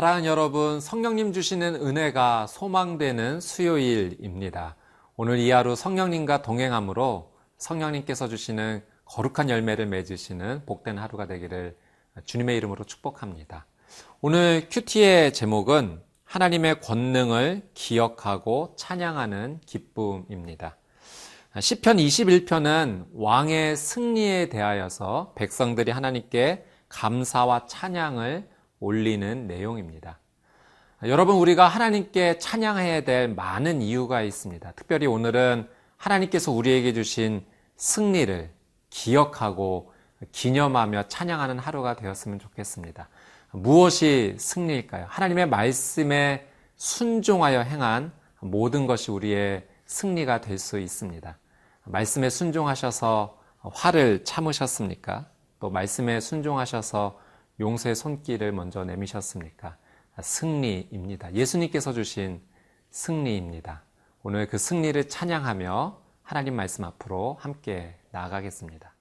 사랑하는 여러분, 성령님 주시는 은혜가 소망되는 수요일입니다. 오늘 이 하루 성령님과 동행함으로 성령님께서 주시는 거룩한 열매를 맺으시는 복된 하루가 되기를 주님의 이름으로 축복합니다. 오늘 큐티의 제목은 하나님의 권능을 기억하고 찬양하는 기쁨입니다. 시편 21편은 왕의 승리에 대하여서 백성들이 하나님께 감사와 찬양을 올리는 내용입니다. 여러분, 우리가 하나님께 찬양해야 될 많은 이유가 있습니다. 특별히 오늘은 하나님께서 우리에게 주신 승리를 기억하고 기념하며 찬양하는 하루가 되었으면 좋겠습니다. 무엇이 승리일까요? 하나님의 말씀에 순종하여 행한 모든 것이 우리의 승리가 될 수 있습니다. 말씀에 순종하셔서 화를 참으셨습니까? 또 말씀에 순종하셔서 용서의 손길을 먼저 내미셨습니까? 승리입니다. 예수님께서 주신 승리입니다. 오늘 그 승리를 찬양하며 하나님 말씀 앞으로 함께 나아가겠습니다.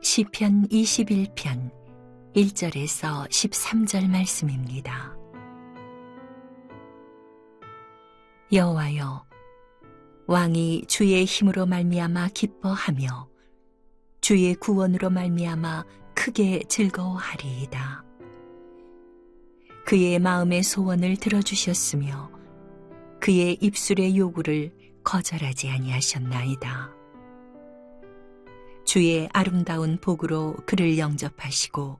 시편 21편 1절에서 13절 말씀입니다. 여호와여 왕이 주의 힘으로 말미암아 기뻐하며 주의 구원으로 말미암아 크게 즐거워하리이다. 그의 마음의 소원을 들어주셨으며 그의 입술의 요구를 거절하지 아니하셨나이다. 주의 아름다운 복으로 그를 영접하시고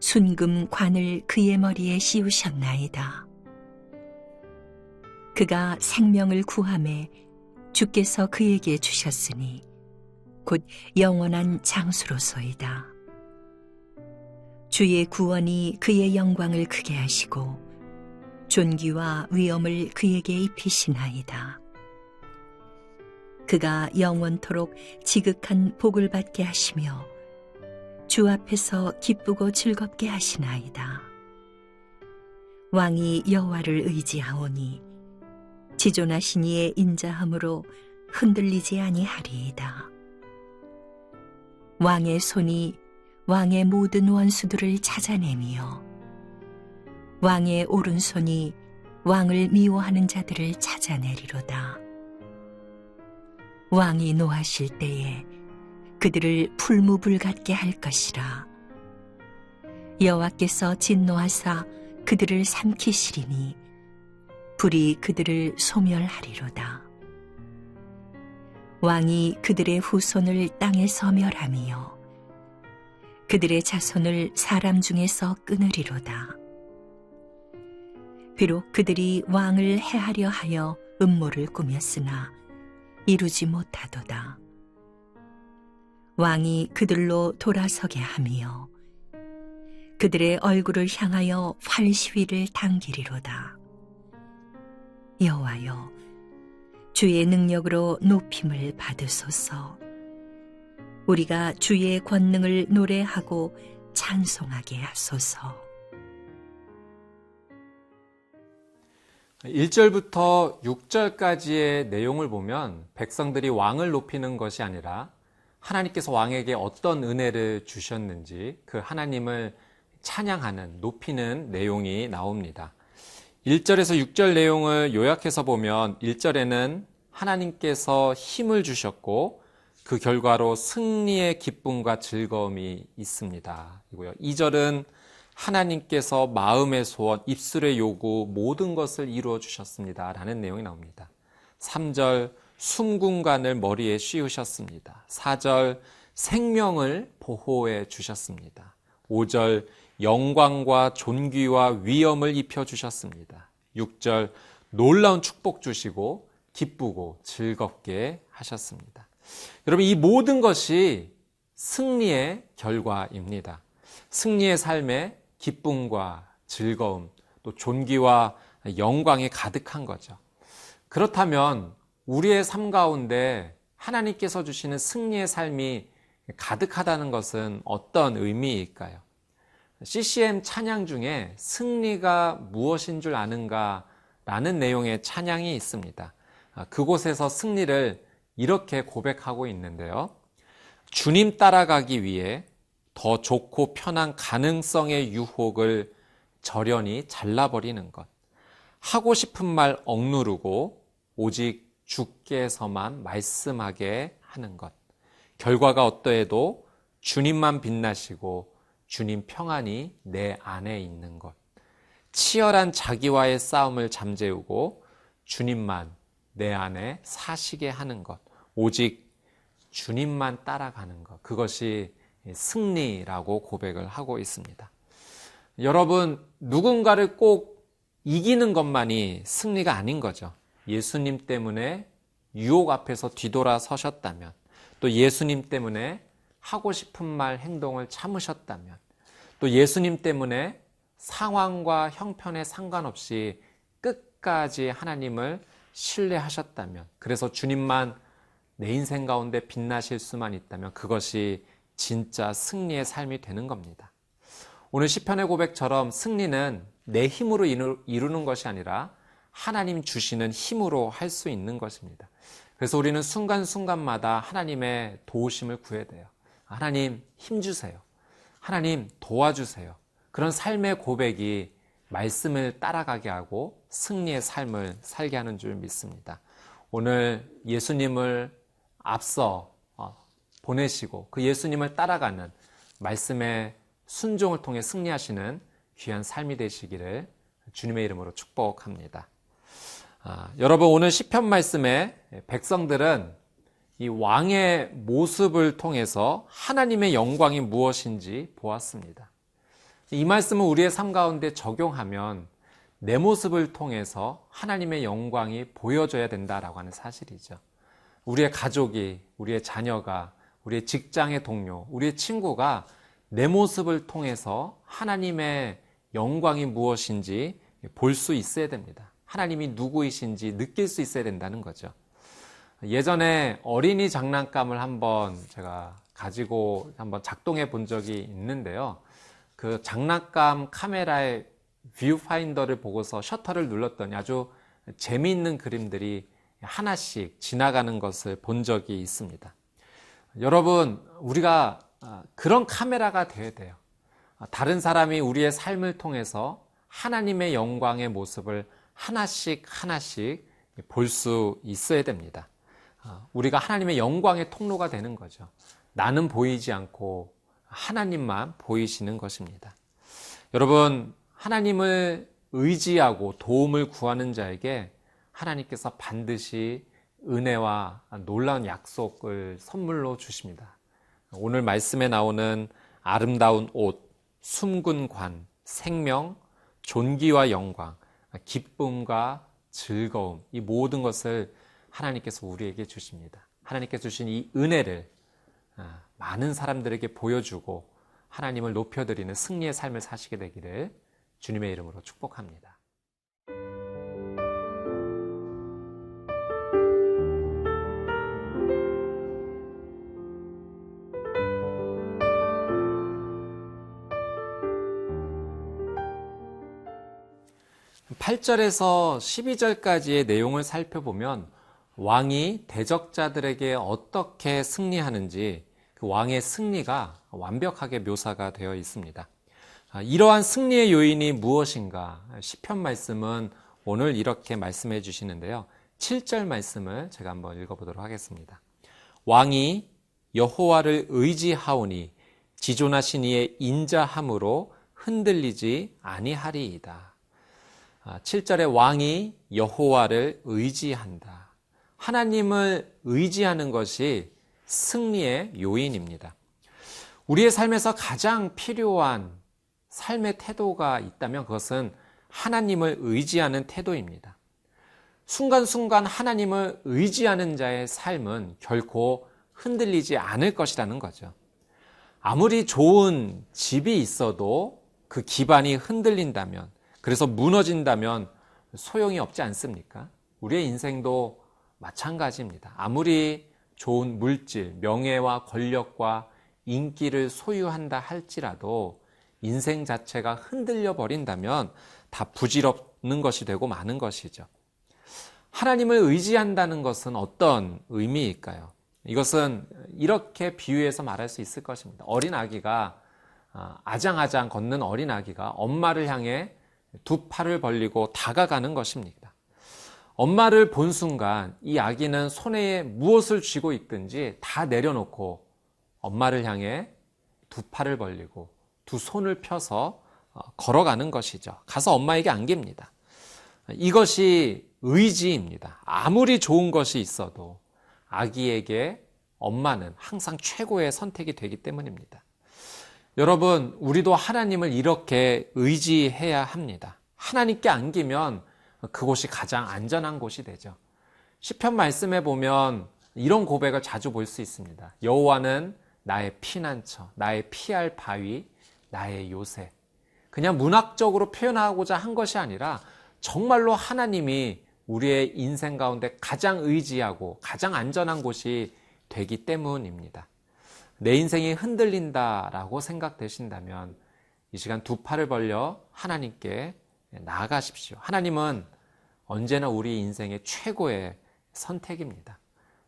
순금 관을 그의 머리에 씌우셨나이다. 그가 생명을 구함에 주께서 그에게 주셨으니 곧 영원한 장수로소이다. 주의 구원이 그의 영광을 크게 하시고 존귀와 위엄을 그에게 입히시나이다. 그가 영원토록 지극한 복을 받게 하시며 주 앞에서 기쁘고 즐겁게 하시나이다. 왕이 여호와를 의지하오니 지존하 신 이의 인자함으로 흔들리지 아니하리이다. 왕의 손이 왕의 모든 원수들을 찾아내며 왕의 오른손이 왕을 미워하는 자들을 찾아내리로다. 왕이 노하실 때에 그들을 풀무불 같게 할 것이라. 여호와께서 진노하사 그들을 삼키시리니 불이 그들을 소멸하리로다. 왕이 그들의 후손을 땅에 서 멸하며 그들의 자손을 사람 중에서 끊으리로다. 비록 그들이 왕을 해하려 하여 음모를 꾸몄으나 이루지 못하도다. 왕이 그들로 돌아서게 하며 그들의 얼굴을 향하여 활 시위를 당기리로다. 여호와여, 주의 능력으로 높임을 받으소서. 우리가 주의 권능을 노래하고 찬송하게 하소서. 1절부터 6절까지의 내용을 보면 백성들이 왕을 높이는 것이 아니라 하나님께서 왕에게 어떤 은혜를 주셨는지 그 하나님을 찬양하는, 높이는 내용이 나옵니다. 1절에서 6절 내용을 요약해서 보면 1절에는 하나님께서 힘을 주셨고 그 결과로 승리의 기쁨과 즐거움이 있습니다. 2절은 하나님께서 마음의 소원, 입술의 요구 모든 것을 이루어 주셨습니다. 라는 내용이 나옵니다. 3절 숨군관을 머리에 씌우셨습니다. 4절 생명을 보호해 주셨습니다. 5절 영광과 존귀와 위엄을 입혀 주셨습니다. 6절 놀라운 축복 주시고 기쁘고 즐겁게 하셨습니다. 여러분 이 모든 것이 승리의 결과입니다. 승리의 삶에 기쁨과 즐거움, 또 존귀와 영광이 가득한 거죠. 그렇다면 우리의 삶 가운데 하나님께서 주시는 승리의 삶이 가득하다는 것은 어떤 의미일까요? CCM 찬양 중에 승리가 무엇인 줄 아는가 라는 내용의 찬양이 있습니다. 아, 그곳에서 승리를 이렇게 고백하고 있는데요. 주님 따라가기 위해 더 좋고 편한 가능성의 유혹을 절연히 잘라버리는 것. 하고 싶은 말 억누르고 오직 주께서만 말씀하게 하는 것. 결과가 어떠해도 주님만 빛나시고 주님 평안이 내 안에 있는 것. 치열한 자기와의 싸움을 잠재우고 주님만 내 안에 사시게 하는 것. 오직 주님만 따라가는 것. 그것이 승리라고 고백을 하고 있습니다. 여러분, 누군가를 꼭 이기는 것만이 승리가 아닌 거죠. 예수님 때문에 유혹 앞에서 뒤돌아 서셨다면, 또 예수님 때문에 하고 싶은 말, 행동을 참으셨다면, 또 예수님 때문에 상황과 형편에 상관없이 끝까지 하나님을 신뢰하셨다면, 그래서 주님만 내 인생 가운데 빛나실 수만 있다면 그것이 진짜 승리의 삶이 되는 겁니다. 오늘 시편의 고백처럼 승리는 내 힘으로 이루는 것이 아니라 하나님 주시는 힘으로 할 수 있는 것입니다. 그래서 우리는 순간순간마다 하나님의 도우심을 구해야 돼요. 하나님 힘 주세요. 하나님 도와주세요. 그런 삶의 고백이 말씀을 따라가게 하고 승리의 삶을 살게 하는 줄 믿습니다. 오늘 예수님을 앞서 어, 보내시고 그 예수님을 따라가는 말씀의 순종을 통해 승리하시는 귀한 삶이 되시기를 주님의 이름으로 축복합니다. 아, 여러분 오늘 시편 말씀에 백성들은 이 왕의 모습을 통해서 하나님의 영광이 무엇인지 보았습니다. 이 말씀을 우리의 삶 가운데 적용하면 내 모습을 통해서 하나님의 영광이 보여져야 된다라고 하는 사실이죠. 우리의 가족이, 우리의 자녀가, 우리의 직장의 동료, 우리의 친구가 내 모습을 통해서 하나님의 영광이 무엇인지 볼 수 있어야 됩니다. 하나님이 누구이신지 느낄 수 있어야 된다는 거죠. 예전에 어린이 장난감을 한번 제가 가지고 한번 작동해 본 적이 있는데요. 그 장난감 카메라의 뷰파인더를 보고서 셔터를 눌렀더니 아주 재미있는 그림들이 하나씩 지나가는 것을 본 적이 있습니다. 여러분, 우리가 아, 그런 카메라가 되어야 돼요. 아, 다른 사람이 우리의 삶을 통해서 하나님의 영광의 모습을 하나씩 하나씩 볼 수 있어야 됩니다. 아, 우리가 하나님의 영광의 통로가 되는 거죠. 나는 보이지 않고 하나님만 보이시는 것입니다. 여러분, 하나님을 의지하고 도움을 구하는 자에게 하나님께서 반드시 은혜와 놀라운 약속을 선물로 주십니다. 오늘 말씀에 나오는 아름다운 옷, 숨군 관, 생명, 존귀와 영광, 기쁨과 즐거움, 이 모든 것을 하나님께서 우리에게 주십니다. 하나님께서 주신 이 은혜를 아, 많은 사람들에게 보여주고 하나님을 높여드리는 승리의 삶을 사시게 되기를 주님의 이름으로 축복합니다. 8절에서 12절까지의 내용을 살펴보면 왕이 대적자들에게 어떻게 승리하는지 그 왕의 승리가 완벽하게 묘사가 되어 있습니다. 아, 이러한 승리의 요인이 무엇인가? 10편 말씀은 오늘 이렇게 말씀해 주시는데요. 7절 말씀을 제가 한번 읽어 보도록 하겠습니다. 왕이 여호와를 의지하오니 지존하신 이의 인자함으로 흔들리지 아니하리이다. 7절에 아, 왕이 여호와를 의지한다. 하나님을 의지하는 것이 승리의 요인입니다. 우리의 삶에서 가장 필요한 삶의 태도가 있다면 그것은 하나님을 의지하는 태도입니다. 순간순간 하나님을 의지하는 자의 삶은 결코 흔들리지 않을 것이라는 거죠. 아무리 좋은 집이 있어도 그 기반이 흔들린다면 그래서 무너진다면 소용이 없지 않습니까? 우리의 인생도 마찬가지입니다. 아무리 좋은 물질, 명예와 권력과 인기를 소유한다 할지라도 인생 자체가 흔들려 버린다면 다 부질없는 것이 되고 마는 것이죠. 하나님을 의지한다는 것은 어떤 의미일까요? 이것은 이렇게 비유해서 말할 수 있을 것입니다. 어린 아기가 아, 아장아장 걷는 어린 아기가 엄마를 향해 두 팔을 벌리고 다가가는 것입니다. 엄마를 본 순간 이 아기는 손에 무엇을 쥐고 있든지 다 내려놓고 엄마를 향해 두 팔을 벌리고 두 손을 펴서 어, 걸어가는 것이죠. 가서 엄마에게 안깁니다. 이것이 의지입니다. 아무리 좋은 것이 있어도 아기에게 엄마는 항상 최고의 선택이 되기 때문입니다. 여러분, 우리도 하나님을 이렇게 의지해야 합니다. 하나님께 안기면 그곳이 가장 안전한 곳이 되죠. 시편 말씀에 보면 이런 고백을 자주 볼 수 있습니다. 여호와는 나의 피난처, 나의 피할 바위, 나의 요새. 그냥 문학적으로 표현하고자 한 것이 아니라 정말로 하나님이 우리의 인생 가운데 가장 의지하고 가장 안전한 곳이 되기 때문입니다. 내 인생이 흔들린다라고 생각되신다면 이 시간 두 팔을 벌려 하나님께 나아가십시오. 하나님은 언제나 우리 인생의 최고의 선택입니다.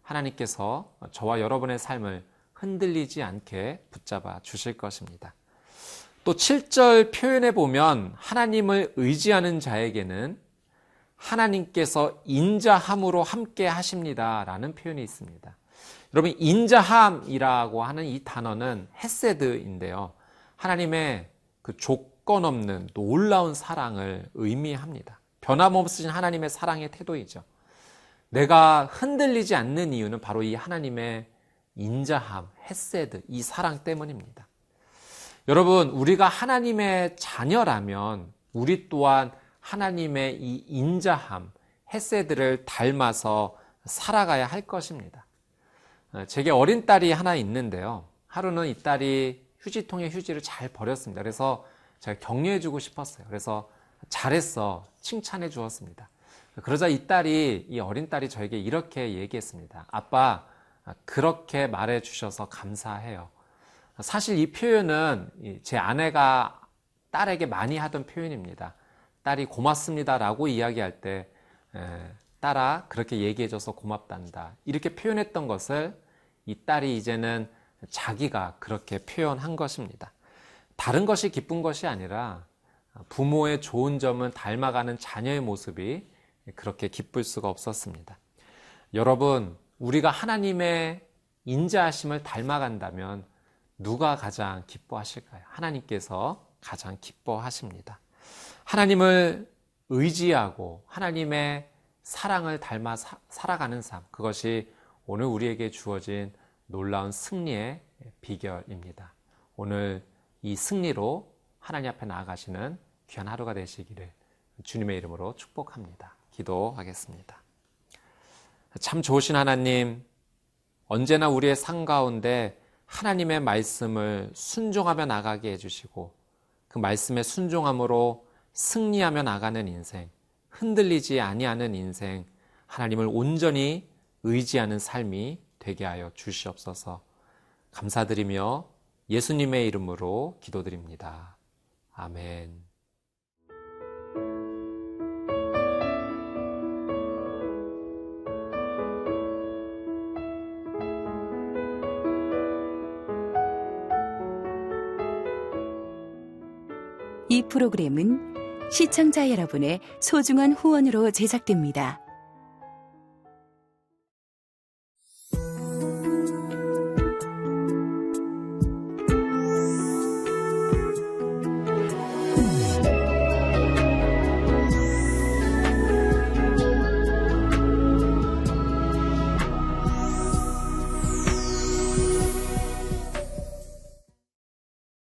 하나님께서 저와 여러분의 삶을 흔들리지 않게 붙잡아 주실 것입니다. 또 7절 표현에 보면 하나님을 의지하는 자에게는 하나님께서 인자함으로 함께 하십니다. 라는 표현이 있습니다. 여러분, 인자함이라고 하는 이 단어는 헤세드인데요. 하나님의 그 없는 놀라운 사랑을 의미합니다. 변함없으신 하나님의 사랑의 태도이죠. 내가 흔들리지 않는 이유는 바로 이 하나님의 인자함, 헤세드, 이 사랑 때문입니다. 여러분, 우리가 하나님의 자녀라면 우리 또한 하나님의 이 인자함, 헤세드를 닮아서 살아가야 할 것입니다. 어, 제게 어린 딸이 하나 있는데요. 하루는 이 딸이 휴지통에 휴지를 잘 버렸습니다. 그래서 제가 격려해 주고 싶었어요. 그래서 잘했어. 칭찬해 주었습니다. 그러자 이 딸이, 이 어린 딸이 저에게 이렇게 얘기했습니다. 아빠, 그렇게 말해 주셔서 감사해요. 사실 이 표현은 제 아내가 딸에게 많이 하던 표현입니다. 딸이 고맙습니다라고 이야기할 때, 딸아, 그렇게 얘기해줘서 고맙단다. 이렇게 표현했던 것을 이 딸이 이제는 자기가 그렇게 표현한 것입니다. 다른 것이 기쁜 것이 아니라 부모의 좋은 점은 닮아가는 자녀의 모습이 그렇게 기쁠 수가 없었습니다. 여러분, 우리가 하나님의 인자하심을 닮아간다면 누가 가장 기뻐하실까요? 하나님께서 가장 기뻐하십니다. 하나님을 의지하고 하나님의 사랑을 닮아 사, 살아가는 삶, 그것이 오늘 우리에게 주어진 놀라운 승리의 비결입니다. 오늘 이 승리로 하나님 앞에 나아가시는 귀한 하루가 되시기를 주님의 이름으로 축복합니다. 기도하겠습니다. 참 좋으신 하나님, 언제나 우리의 삶 가운데 하나님의 말씀을 순종하며 나가게 해주시고 그 말씀의 순종함으로 승리하며 나가는 인생, 흔들리지 아니하는 인생, 하나님을 온전히 의지하는 삶이 되게 하여 주시옵소서. 감사드리며 예수님의 이름으로 기도드립니다. 아멘. 이 프로그램은 시청자 여러분의 소중한 후원으로 제작됩니다.